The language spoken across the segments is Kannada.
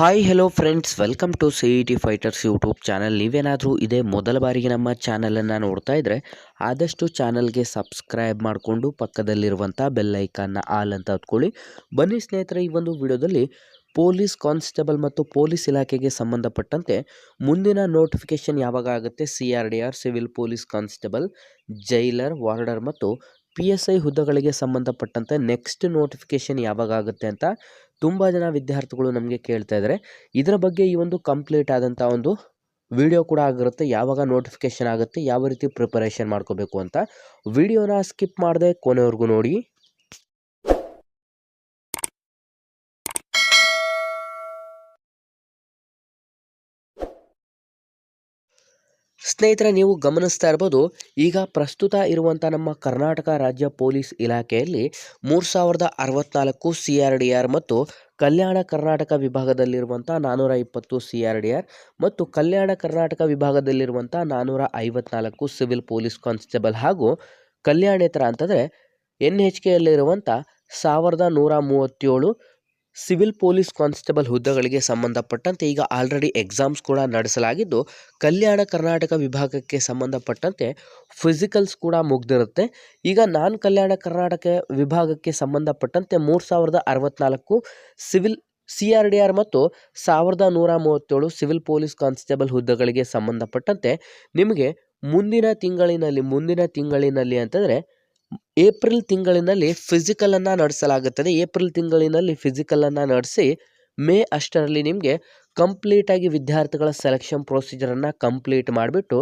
Hi hello friends welcome to C E T fighters YouTube channel ನೀವೇನಾದರೂ ಇದೇ ಮೊದಲ ಬಾರಿಗೆ ನಮ್ಮ ಚಾನಲನ್ನು ನೋಡ್ತಾ ಇದ್ದರೆ ಆದಷ್ಟು ಚಾನಲ್ಗೆ ಸಬ್ಸ್ಕ್ರೈಬ್ ಮಾಡಿಕೊಂಡು ಪಕ್ಕದಲ್ಲಿರುವಂಥ ಬೆಲ್ಲೈಕನ್ನ ಆಲ್ ಅಂತ ಹೊತ್ಕೊಳ್ಳಿ ಬನ್ನಿ ಸ್ನೇಹಿತರೆ, ಈ ಒಂದು ವಿಡಿಯೋದಲ್ಲಿ ಪೊಲೀಸ್ ಕಾನ್ಸ್ಟೇಬಲ್ ಮತ್ತು ಪೊಲೀಸ್ ಇಲಾಖೆಗೆ ಸಂಬಂಧಪಟ್ಟಂತೆ ಮುಂದಿನ ನೋಟಿಫಿಕೇಶನ್ ಯಾವಾಗ ಆಗುತ್ತೆ? C R D R civil police constable jailer warder ಮತ್ತು ಪಿ ಎಸ್ ಐ ಹುದ್ದೆಗಳಿಗೆ ಸಂಬಂಧಪಟ್ಟಂತೆ ನೆಕ್ಸ್ಟ್ ನೋಟಿಫಿಕೇಷನ್ ಯಾವಾಗ ಆಗುತ್ತೆ ಅಂತ ತುಂಬ ಜನ ವಿದ್ಯಾರ್ಥಿಗಳು ನಮಗೆ ಕೇಳ್ತಾ ಇದ್ದಾರೆ ಇದರ ಬಗ್ಗೆ ಈ ಒಂದು ಕಂಪ್ಲೀಟ್ ಆದಂಥ ಒಂದು ವಿಡಿಯೋ ಕೂಡ ಆಗಿರುತ್ತೆ. ಯಾವಾಗ ನೋಟಿಫಿಕೇಷನ್ ಆಗುತ್ತೆ, ಯಾವ ರೀತಿ ಪ್ರಿಪರೇಷನ್ ಮಾಡ್ಕೋಬೇಕು ಅಂತ ವಿಡಿಯೋನ ಸ್ಕಿಪ್ ಮಾಡದೆ ಕೊನೆವರೆಗೂ ನೋಡಿ. ಸ್ನೇಹಿತರೆ, ನೀವು ಗಮನಿಸ್ತಾ ಇರ್ಬೋದು, ಈಗ ಪ್ರಸ್ತುತ ಇರುವಂಥ ನಮ್ಮ ಕರ್ನಾಟಕ ರಾಜ್ಯ ಪೊಲೀಸ್ ಇಲಾಖೆಯಲ್ಲಿ ಮೂರು ಸಾವಿರದ ಅರವತ್ನಾಲ್ಕು ಸಿ ಆರ್ ಡಿ ಆರ್ ಮತ್ತು ಕಲ್ಯಾಣ ಕರ್ನಾಟಕ ವಿಭಾಗದಲ್ಲಿರುವಂಥ ನಾನ್ನೂರ ಇಪ್ಪತ್ತು ಸಿ ಆರ್ ಡಿ ಆರ್ ಮತ್ತು ಕಲ್ಯಾಣ ಕರ್ನಾಟಕ ವಿಭಾಗದಲ್ಲಿರುವಂಥ ನಾನ್ನೂರ ಐವತ್ನಾಲ್ಕು ಸಿವಿಲ್ ಪೊಲೀಸ್ ಕಾನ್ಸ್ಟೇಬಲ್ ಹಾಗೂ ಕಲ್ಯಾಣೇತರ ಅಂತಂದರೆ ಎನ್ ಎಚ್ ಕೆಯಲ್ಲಿರುವಂಥ ಸಾವಿರದ ನೂರ ಮೂವತ್ತೇಳು ಸಿವಿಲ್ ಪೊಲೀಸ್ ಕಾನ್ಸ್ಟೇಬಲ್ ಹುದ್ದೆಗಳಿಗೆ ಸಂಬಂಧಪಟ್ಟಂತೆ ಈಗ ಆಲ್ರೆಡಿ ಎಕ್ಸಾಮ್ಸ್ ಕೂಡ ನಡೆಸಲಾಗಿದ್ದು, ಕಲ್ಯಾಣ ಕರ್ನಾಟಕ ವಿಭಾಗಕ್ಕೆ ಸಂಬಂಧಪಟ್ಟಂತೆ ಫಿಸಿಕಲ್ಸ್ ಕೂಡ ಮುಗ್ದಿರುತ್ತೆ. ಈಗ ನಾನ್ ಕಲ್ಯಾಣ ಕರ್ನಾಟಕ ವಿಭಾಗಕ್ಕೆ ಸಂಬಂಧಪಟ್ಟಂತೆ ಮೂರು ಸಾವಿರದ ಅರವತ್ನಾಲ್ಕು civil C R D R ಮತ್ತು ಸಾವಿರದ ನೂರ ಮೂವತ್ತೇಳು ಸಿವಿಲ್ ಪೊಲೀಸ್ ಕಾನ್ಸ್ಟೇಬಲ್ ಹುದ್ದೆಗಳಿಗೆ ಸಂಬಂಧಪಟ್ಟಂತೆ ನಿಮಗೆ ಮುಂದಿನ ತಿಂಗಳಿನಲ್ಲಿ ಮುಂದಿನ ತಿಂಗಳಿನಲ್ಲಿ ಅಂತಂದರೆ ಏಪ್ರಿಲ್ ತಿಂಗಳಿನಲ್ಲಿ ಫಿಸಿಕಲನ್ನು ನಡೆಸಲಾಗುತ್ತದೆ. ಏಪ್ರಿಲ್ ತಿಂಗಳಿನಲ್ಲಿ ಫಿಸಿಕಲನ್ನು ನಡೆಸಿ ಮೇ ಅಷ್ಟರಲ್ಲಿ ನಿಮಗೆ ಕಂಪ್ಲೀಟಾಗಿ ವಿದ್ಯಾರ್ಥಿಗಳ ಸೆಲೆಕ್ಷನ್ ಪ್ರೊಸೀಜರನ್ನು ಕಂಪ್ಲೀಟ್ ಮಾಡಿಬಿಟ್ಟು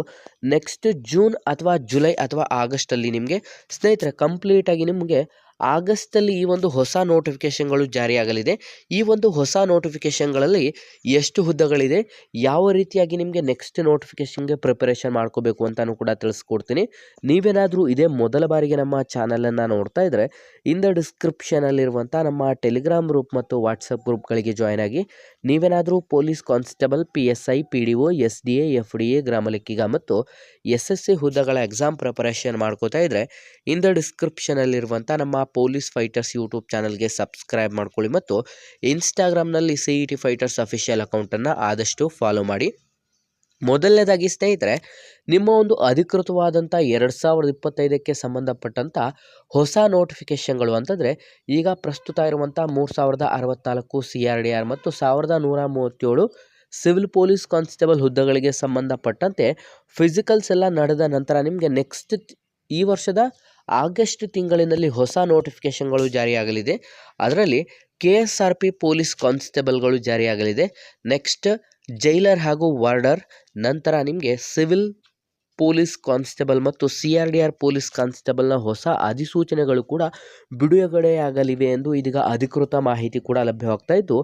ನೆಕ್ಸ್ಟ್ ಜೂನ್ ಅಥವಾ ಜುಲೈ ಅಥವಾ ಆಗಸ್ಟಲ್ಲಿ ನಿಮಗೆ ಸ್ನೇಹಿತರೆ ಕಂಪ್ಲೀಟಾಗಿ ನಿಮಗೆ ಆಗಸ್ಟಲ್ಲಿ ಈ ಒಂದು ಹೊಸ ನೋಟಿಫಿಕೇಷನ್ಗಳು ಜಾರಿಯಾಗಲಿದೆ. ಈ ಒಂದು ಹೊಸ ನೋಟಿಫಿಕೇಷನ್ಗಳಲ್ಲಿ ಎಷ್ಟು ಹುದ್ದೆಗಳಿದೆ, ಯಾವ ರೀತಿಯಾಗಿ ನಿಮಗೆ ನೆಕ್ಸ್ಟ್ ನೋಟಿಫಿಕೇಷನ್ಗೆ ಪ್ರಿಪರೇಷನ್ ಮಾಡ್ಕೋಬೇಕು ಅಂತಲೂ ಕೂಡ ತಿಳಿಸ್ಕೊಡ್ತೀನಿ. ನೀವೇನಾದರೂ ಇದೇ ಮೊದಲ ಬಾರಿಗೆ ನಮ್ಮ ಚಾನಲನ್ನು ನೋಡ್ತಾ ಇದ್ದರೆ ಇಂದ ಡಿಸ್ಕ್ರಿಪ್ಷನಲ್ಲಿರುವಂಥ ನಮ್ಮ ಟೆಲಿಗ್ರಾಮ್ ಗ್ರೂಪ್ ಮತ್ತು ವಾಟ್ಸಪ್ ಗ್ರೂಪ್ಗಳಿಗೆ ಜಾಯ್ನ್ ಆಗಿ, ನೀವೇನಾದರೂ police constable P S I P D O S D A F D A ಗ್ರಾಮಲೆಕ್ಕಿಗ ಮತ್ತು ಎಸ್ ಎಸ್ ಸಿ ಹುದ್ದೆಗಳ ಎಕ್ಸಾಮ್ ಪ್ರಿಪರೇಷನ್ ಮಾಡ್ಕೋತಾ ಇದ್ದರೆ ಇಂದ ಡಿಸ್ಕ್ರಿಪ್ಷನಲ್ಲಿರುವಂಥ ನಮ್ಮ ಪೊಲೀಸ್ ಫೈಟರ್ಸ್ ಯೂಟ್ಯೂಬ್ ಚಾನಲ್ಗೆ ಸಬ್ಸ್ಕ್ರೈಬ್ ಮಾಡ್ಕೊಳ್ಳಿ ಮತ್ತು ಇನ್ಸ್ಟಾಗ್ರಾಮ್ನಲ್ಲಿ C E T fighters official ಅಕೌಂಟನ್ನು ಆದಷ್ಟು ಫಾಲೋ ಮಾಡಿ. ಮೊದಲನೇದಾಗಿ ಸ್ನೇಹಿತರೆ, ನಿಮ್ಮ ಒಂದು ಅಧಿಕೃತವಾದಂಥ ಎರಡು ಸಾವಿರದ ಇಪ್ಪತ್ತೈದಕ್ಕೆ ಸಂಬಂಧಪಟ್ಟಂಥ ಹೊಸ ನೋಟಿಫಿಕೇಷನ್ಗಳು ಅಂತಂದರೆ, ಈಗ ಪ್ರಸ್ತುತ ಇರುವಂಥ ಮೂರು ಸಾವಿರದ ಅರವತ್ತ್ನಾಲ್ಕು ಸಿ ಆರ್ ಡಿ ಆರ್ ಮತ್ತು ಸಾವಿರದ ನೂರ ಮೂವತ್ತೇಳು ಸಿವಿಲ್ ಪೊಲೀಸ್ ಕಾನ್ಸ್ಟೇಬಲ್ ಹುದ್ದೆಗಳಿಗೆ ಸಂಬಂಧಪಟ್ಟಂತೆ ಫಿಸಿಕಲ್ಸ್ ಎಲ್ಲ ನಡೆದ ನಂತರ ನಿಮಗೆ ನೆಕ್ಸ್ಟ್ ಈ ವರ್ಷದ ಆಗಸ್ಟ್ ತಿಂಗಳಿನಲ್ಲಿ ಹೊಸ ನೋಟಿಫಿಕೇಷನ್ಗಳು ಜಾರಿಯಾಗಲಿದೆ. ಅದರಲ್ಲಿ K S R P police ಕಾನ್ಸ್ಟೇಬಲ್ಗಳು ಜಾರಿಯಾಗಲಿದೆ. ನೆಕ್ಸ್ಟ್ ಜೈಲರ್ ಹಾಗೂ ವಾರ್ಡರ್, ನಂತರ ನಿಮಗೆ ಸಿವಿಲ್ ಪೊಲೀಸ್ ಕಾನ್ಸ್ಟೇಬಲ್ ಮತ್ತು C R D R police ಕಾನ್ಸ್ಟೇಬಲ್ನ ಹೊಸ ಅಧಿಸೂಚನೆಗಳು ಕೂಡ ಬಿಡುಗಡೆಯಾಗಲಿವೆ ಎಂದು ಇದೀಗ ಅಧಿಕೃತ ಮಾಹಿತಿ ಕೂಡ ಲಭ್ಯವಾಗ್ತಾ ಇದ್ದು,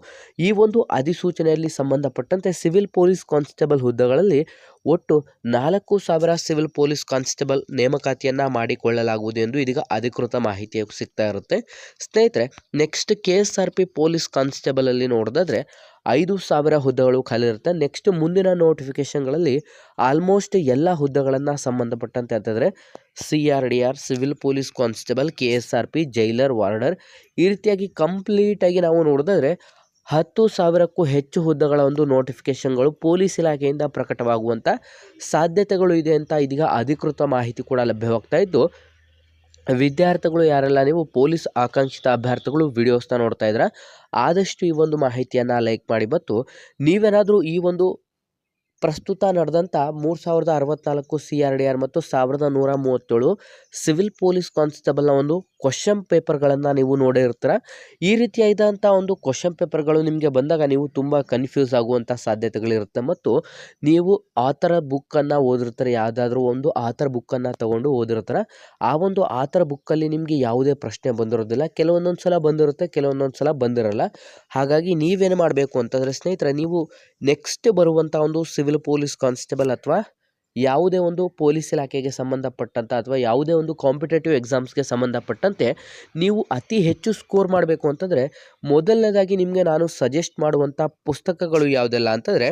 ಈ ಒಂದು ಅಧಿಸೂಚನೆಯಲ್ಲಿ ಸಂಬಂಧಪಟ್ಟಂತೆ ಸಿವಿಲ್ ಪೊಲೀಸ್ ಕಾನ್ಸ್ಟೇಬಲ್ ಹುದ್ದೆಗಳಲ್ಲಿ ಒಟ್ಟು ನಾಲ್ಕು ಸಾವಿರ ಸಿವಿಲ್ ಪೊಲೀಸ್ ಕಾನ್ಸ್ಟೇಬಲ್ ನೇಮಕಾತಿಯನ್ನು ಮಾಡಿಕೊಳ್ಳಲಾಗುವುದು ಎಂದು ಇದೀಗ ಅಧಿಕೃತ ಮಾಹಿತಿ ಸಿಗ್ತಾ ಇರುತ್ತೆ. ಸ್ನೇಹಿತರೆ, next K S R P police ಕಾನ್ಸ್ಟೇಬಲಲ್ಲಿ ನೋಡೋದಾದ್ರೆ ಐದು ಸಾವಿರ ಹುದ್ದೆಗಳು ಖಾಲಿ ಇರುತ್ತೆ ನೆಕ್ಸ್ಟ್ ಮುಂದಿನ ನೋಟಿಫಿಕೇಷನ್ಗಳಲ್ಲಿ ಆಲ್ಮೋಸ್ಟ್ ಎಲ್ಲ ಹುದ್ದೆಗಳನ್ನು ಸಂಬಂಧಪಟ್ಟಂತೆ ಅಂತಂದರೆ C R D R civil police constable K S R P jailer warder ಈ ರೀತಿಯಾಗಿ ಕಂಪ್ಲೀಟಾಗಿ ನಾವು ನೋಡಿದ್ರೆ ಹತ್ತು ಸಾವಿರಕ್ಕೂ ಹೆಚ್ಚು ಹುದ್ದೆಗಳ ಒಂದು ನೋಟಿಫಿಕೇಷನ್ಗಳು ಪೊಲೀಸ್ ಇಲಾಖೆಯಿಂದ ಪ್ರಕಟವಾಗುವಂಥ ಸಾಧ್ಯತೆಗಳು ಇದೆ ಅಂತ ಇದೀಗ ಅಧಿಕೃತ ಮಾಹಿತಿ ಕೂಡ ಲಭ್ಯವಾಗ್ತಾ ಇದ್ದು ವಿದ್ಯಾರ್ಥಿಗಳು ಯಾರೆಲ್ಲ ನೀವು ಪೊಲೀಸ್ ಆಕಾಂಕ್ಷಿತ ಅಭ್ಯರ್ಥಿಗಳು ವಿಡಿಯೋಸ್ನ ನೋಡ್ತಾ ಇದ್ದೀರಾ, ಆದಷ್ಟು ಈ ಒಂದು ಮಾಹಿತಿಯನ್ನು ಲೈಕ್ ಮಾಡಿ ಮತ್ತು ನೀವೇನಾದರೂ ಈ ಒಂದು ಪ್ರಸ್ತುತ ನಡೆದಂಥ ಮೂರು ಸಾವಿರದ ಅರವತ್ತ್ನಾಲ್ಕು ಸಿ ಆರ್ ಡಿ ಆರ್ ಮತ್ತು ಸಾವಿರದ ನೂರ ಮೂವತ್ತೇಳು ಸಿವಿಲ್ ಪೊಲೀಸ್ ಕಾನ್ಸ್ಟೇಬಲ್ನ ಒಂದು ಕ್ವಶನ್ ಪೇಪರ್ಗಳನ್ನು ನೀವು ನೋಡಿರ್ತೀರ ಈ ರೀತಿಯಾದಂಥ ಒಂದು ಕ್ವಶನ್ ಪೇಪರ್ಗಳು ನಿಮಗೆ ಬಂದಾಗ ನೀವು ತುಂಬ ಕನ್ಫ್ಯೂಸ್ ಆಗುವಂಥ ಸಾಧ್ಯತೆಗಳಿರುತ್ತೆ. ಮತ್ತು ನೀವು ಆ ಥರ ಬುಕ್ಕನ್ನು ಓದಿರ್ತಾರೆ, ಯಾವುದಾದ್ರೂ ಒಂದು ಆ ಥರ ಬುಕ್ಕನ್ನು ತೊಗೊಂಡು ಓದಿರ್ತಾರೆ. ಆ ಒಂದು ಆ ಥರ ಬುಕ್ಕಲ್ಲಿ ನಿಮಗೆ ಯಾವುದೇ ಪ್ರಶ್ನೆ ಬಂದಿರೋದಿಲ್ಲ. ಕೆಲವೊಂದೊಂದು ಸಲ ಬಂದಿರುತ್ತೆ, ಕೆಲವೊಂದೊಂದು ಸಲ ಬಂದಿರಲ್ಲ. ಹಾಗಾಗಿ ನೀವೇನು ಮಾಡಬೇಕು ಅಂತಂದರೆ ಸ್ನೇಹಿತರೆ, ನೀವು ನೆಕ್ಸ್ಟ್ ಬರುವಂಥ ಒಂದು ಸಿವಿಲ್ ಪೊಲೀಸ್ ಕಾನ್ಸ್ಟೇಬಲ್ ಅಥವಾ ಯಾವುದೇ ಒಂದು ಪೊಲೀಸ್ ಇಲಾಖೆಗೆ ಸಂಬಂಧಪಟ್ಟಂಥ ಅಥವಾ ಯಾವುದೇ ಒಂದು ಕಾಂಪಿಟೇಟಿವ್ ಎಕ್ಸಾಮ್ಸ್ಗೆ ಸಂಬಂಧಪಟ್ಟಂತೆ ನೀವು ಅತಿ ಹೆಚ್ಚು ಸ್ಕೋರ್ ಮಾಡಬೇಕು ಅಂತಂದರೆ ಮೊದಲನೇದಾಗಿ ನಿಮಗೆ ನಾನು ಸಜೆಸ್ಟ್ ಮಾಡುವಂಥ ಪುಸ್ತಕಗಳು ಯಾವುದೆಲ್ಲ ಅಂತಂದರೆ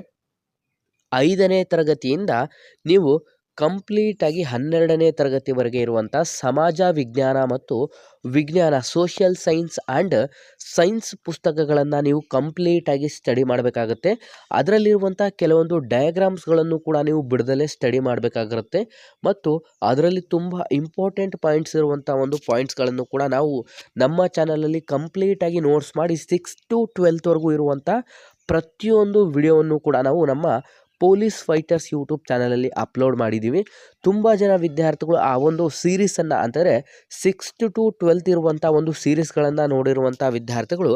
ಐದನೇ ತರಗತಿಯಿಂದ ನೀವು ಕಂಪ್ಲೀಟಾಗಿ ಹನ್ನೆರಡನೇ ತರಗತಿವರೆಗೆ ಇರುವಂಥ ಸಮಾಜ ವಿಜ್ಞಾನ ಮತ್ತು ವಿಜ್ಞಾನ ಸೋಷಿಯಲ್ ಸೈನ್ಸ್ ಆ್ಯಂಡ್ ಸೈನ್ಸ್ ಪುಸ್ತಕಗಳನ್ನು ನೀವು ಕಂಪ್ಲೀಟಾಗಿ ಸ್ಟಡಿ ಮಾಡಬೇಕಾಗತ್ತೆ. ಅದರಲ್ಲಿರುವಂಥ ಕೆಲವೊಂದು ಡಯಾಗ್ರಾಮ್ಸ್ಗಳನ್ನು ಕೂಡ ನೀವು ಬಿಡದಲ್ಲೇ ಸ್ಟಡಿ ಮಾಡಬೇಕಾಗಿರುತ್ತೆ. ಮತ್ತು ಅದರಲ್ಲಿ ತುಂಬ ಇಂಪಾರ್ಟೆಂಟ್ ಪಾಯಿಂಟ್ಸ್ ಇರುವಂಥ ಒಂದು ಪಾಯಿಂಟ್ಸ್ಗಳನ್ನು ಕೂಡ ನಾವು ನಮ್ಮ ಚಾನಲಲ್ಲಿ ಕಂಪ್ಲೀಟಾಗಿ ನೋಟ್ಸ್ ಮಾಡಿ ಸಿಕ್ಸ್ ಟು ಟ್ವೆಲ್ತ್ವರೆಗೂ ಇರುವಂಥ ಪ್ರತಿಯೊಂದು ವಿಡಿಯೋವನ್ನು ಕೂಡ ನಾವು ನಮ್ಮ ಪೊಲೀಸ್ ಫೈಟರ್ಸ್ ಯೂಟ್ಯೂಬ್ ಚಾನಲಲ್ಲಿ ಅಪ್ಲೋಡ್ ಮಾಡಿದ್ದೀವಿ. ತುಂಬ ಜನ ವಿದ್ಯಾರ್ಥಿಗಳು ಆ ಒಂದು ಸೀರೀಸನ್ನು ಅಂದರೆ ಸಿಕ್ಸ್ತ್ ಟು ಟ್ವೆಲ್ತ್ ಇರುವಂಥ ಒಂದು ಸೀರೀಸ್ಗಳನ್ನು ನೋಡಿರುವಂಥ ವಿದ್ಯಾರ್ಥಿಗಳು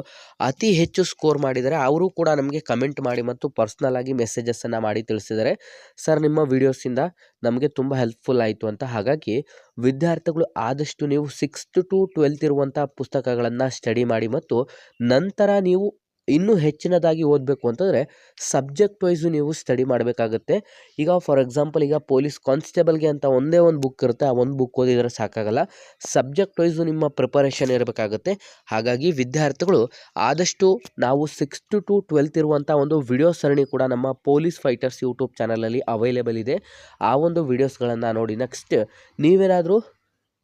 ಅತಿ ಹೆಚ್ಚು ಸ್ಕೋರ್ ಮಾಡಿದ್ದಾರೆ. ಅವರು ಕೂಡ ನಮಗೆ ಕಮೆಂಟ್ ಮಾಡಿ ಮತ್ತು ಪರ್ಸ್ನಲ್ ಆಗಿ ಮೆಸೇಜಸ್ಸನ್ನು ಮಾಡಿ ತಿಳಿಸಿದ್ದಾರೆ. ಸರ್, ನಿಮ್ಮ ವೀಡಿಯೋಸಿಂದ ನಮಗೆ ತುಂಬ ಹೆಲ್ಪ್ಫುಲ್ ಆಯಿತು ಅಂತ. ಹಾಗಾಗಿ ವಿದ್ಯಾರ್ಥಿಗಳು ಆದಷ್ಟು ನೀವು ಸಿಕ್ಸ್ತ್ ಟು ಟ್ವೆಲ್ತ್ ಇರುವಂಥ ಪುಸ್ತಕಗಳನ್ನು ಸ್ಟಡಿ ಮಾಡಿ ಮತ್ತು ನಂತರ ನೀವು ಇನ್ನೂ ಹೆಚ್ಚಿನದಾಗಿ ಓದಬೇಕು ಅಂತಂದರೆ ಸಬ್ಜೆಕ್ಟ್ ವೈಸು ನೀವು ಸ್ಟಡಿ ಮಾಡಬೇಕಾಗುತ್ತೆ. ಈಗ ಫಾರ್ ಎಕ್ಸಾಂಪಲ್ ಈಗ ಪೊಲೀಸ್ ಕಾನ್ಸ್ಟೇಬಲ್ಗೆ ಅಂತ ಒಂದೇ ಒಂದು ಬುಕ್ ಇರುತ್ತೆ, ಆ ಒಂದು ಬುಕ್ ಓದಿದರೆ ಸಾಕಾಗಲ್ಲ. ಸಬ್ಜೆಕ್ಟ್ ವೈಸು ನಿಮ್ಮ ಪ್ರಿಪರೇಷನ್ ಇರಬೇಕಾಗುತ್ತೆ. ಹಾಗಾಗಿ ವಿದ್ಯಾರ್ಥಿಗಳು ಆದಷ್ಟು ನಾವು ಸಿಕ್ಸ್ತ್ ಟು ಟ್ವೆಲ್ತ್ ಇರುವಂಥ ಒಂದು ವಿಡಿಯೋ ಸರಣಿ ಕೂಡ ನಮ್ಮ ಪೊಲೀಸ್ ಫೈಟರ್ಸ್ ಯೂಟ್ಯೂಬ್ ಚಾನಲಲ್ಲಿ ಅವೈಲೇಬಲ್ ಇದೆ. ಆ ಒಂದು ವಿಡಿಯೋಸ್ಗಳನ್ನು ನೋಡಿ ನೆಕ್ಸ್ಟ್ ನೀವೇನಾದರೂ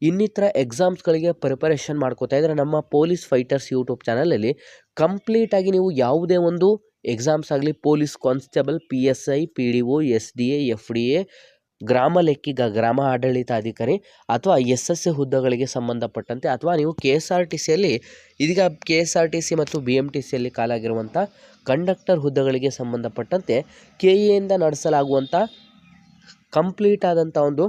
ಇನ್ನಿತರ ಎಕ್ಸಾಮ್ಸ್ಗಳಿಗೆ ಪ್ರಿಪರೇಷನ್ ಮಾಡ್ಕೋತಾ ಇದ್ದರೆ ನಮ್ಮ ಪೊಲೀಸ್ ಫೈಟರ್ಸ್ ಯೂಟ್ಯೂಬ್ ಚಾನಲಲ್ಲಿ ಕಂಪ್ಲೀಟಾಗಿ ನೀವು ಯಾವುದೇ ಒಂದು ಎಕ್ಸಾಮ್ಸ್ ಆಗಲಿ police constable P S I P D O S D A F D A ಗ್ರಾಮ ಲೆಕ್ಕಿಗ, ಗ್ರಾಮ ಆಡಳಿತಾಧಿಕಾರಿ ಅಥವಾ ಎಸ್ ಎಸ್ ಎ ಹುದ್ದೆಗಳಿಗೆ ಸಂಬಂಧಪಟ್ಟಂತೆ ಅಥವಾ ನೀವು ಕೆ ಎಸ್ ಆರ್ ಟಿ ಸಿಯಲ್ಲಿ ಇದೀಗ K S R T C ಮತ್ತು ಬಿ ಎಂ ಟಿ ಸಿಯಲ್ಲಿ ಕಾಲಾಗಿರುವಂಥ ಕಂಡಕ್ಟರ್ ಹುದ್ದೆಗಳಿಗೆ ಸಂಬಂಧಪಟ್ಟಂತೆ ಕೆ ಎಯಿಂದ ನಡೆಸಲಾಗುವಂಥ ಕಂಪ್ಲೀಟ್ ಆದಂಥ ಒಂದು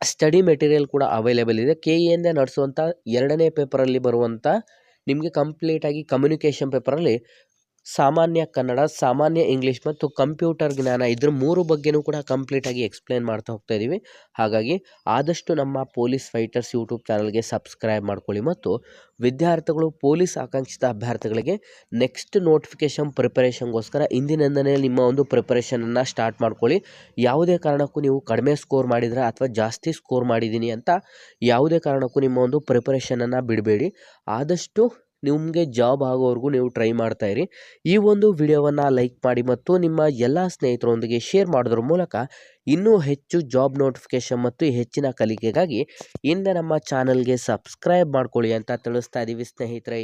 ಸ್ಟಡಿ ಮೆಟೀರಿಯಲ್ ಕೂಡ ಅವೈಲೇಬಲ್ ಇದೆ. ಕೆ ಇಂದ ನಡೆಸುವಂಥ ಎರಡನೇ ಪೇಪರಲ್ಲಿ ಬರುವಂಥ ನಿಮಗೆ ಕಂಪ್ಲೀಟಾಗಿ ಕಮ್ಯುನಿಕೇಷನ್ ಪೇಪರಲ್ಲಿ ಸಾಮಾನ್ಯ ಕನ್ನಡ, ಸಾಮಾನ್ಯ ಇಂಗ್ಲೀಷ್ ಮತ್ತು ಕಂಪ್ಯೂಟರ್ ಜ್ಞಾನ ಇದ್ರ ಮೂರು ಬಗ್ಗೆನೂ ಕೂಡ ಕಂಪ್ಲೀಟಾಗಿ ಎಕ್ಸ್ಪ್ಲೇನ್ ಮಾಡ್ತಾ ಹೋಗ್ತಾ ಇದ್ದೀವಿ ಹಾಗಾಗಿ ಆದಷ್ಟು ನಮ್ಮ ಪೊಲೀಸ್ ಫೈಟರ್ಸ್ ಯೂಟ್ಯೂಬ್ ಚಾನಲ್ಗೆ ಸಬ್ಸ್ಕ್ರೈಬ್ ಮಾಡ್ಕೊಳ್ಳಿ ಮತ್ತು ವಿದ್ಯಾರ್ಥಿಗಳು ಪೊಲೀಸ್ ಆಕಾಂಕ್ಷಿತ ಅಭ್ಯರ್ಥಿಗಳಿಗೆ ನೆಕ್ಸ್ಟ್ ನೋಟಿಫಿಕೇಷನ್ ಪ್ರಿಪರೇಷನ್ಗೋಸ್ಕರ ಇಂದಿನಿಂದನೇ ನಿಮ್ಮ ಒಂದು ಪ್ರಿಪರೇಷನನ್ನು ಸ್ಟಾರ್ಟ್ ಮಾಡ್ಕೊಳ್ಳಿ. ಯಾವುದೇ ಕಾರಣಕ್ಕೂ ನೀವು ಕಡಿಮೆ ಸ್ಕೋರ್ ಮಾಡಿದರೆ ಅಥವಾ ಜಾಸ್ತಿ ಸ್ಕೋರ್ ಮಾಡಿದ್ದೀನಿ ಅಂತ ಯಾವುದೇ ಕಾರಣಕ್ಕೂ ನಿಮ್ಮ ಒಂದು ಪ್ರಿಪರೇಷನನ್ನು ಬಿಡಬೇಡಿ. ಆದಷ್ಟು ನಿಮಗೆ ಜಾಬ್ ಆಗೋವರೆಗೂ ನೀವು ಟ್ರೈ ಮಾಡ್ತಾಯಿರಿ ಈ ಒಂದು ವಿಡಿಯೋವನ್ನು ಲೈಕ್ ಮಾಡಿ ಮತ್ತು ನಿಮ್ಮ ಎಲ್ಲ ಸ್ನೇಹಿತರೊಂದಿಗೆ ಶೇರ್ ಮಾಡೋದ್ರ ಮೂಲಕ ಇನ್ನೂ ಹೆಚ್ಚು ಜಾಬ್ ನೋಟಿಫಿಕೇಷನ್ ಮತ್ತು ಹೆಚ್ಚಿನ ಕಲಿಕೆಗಾಗಿ ಇಂದ ನಮ್ಮ ಚಾನಲ್ಗೆ ಸಬ್ಸ್ಕ್ರೈಬ್ ಮಾಡ್ಕೊಳ್ಳಿ ಅಂತ ತಿಳಿಸ್ತಾ ಇದ್ದೀವಿ ಸ್ನೇಹಿತರೆ.